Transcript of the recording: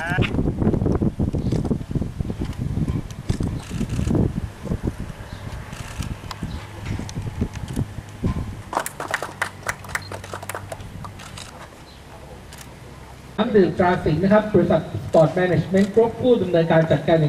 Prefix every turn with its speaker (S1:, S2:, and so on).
S1: น้ำดื่มตราสิงห์นะครับ บริษัทสปอร์ตแมネจเมนต์กรุ๊ปผู้ดำเนินการจัดการแข่ง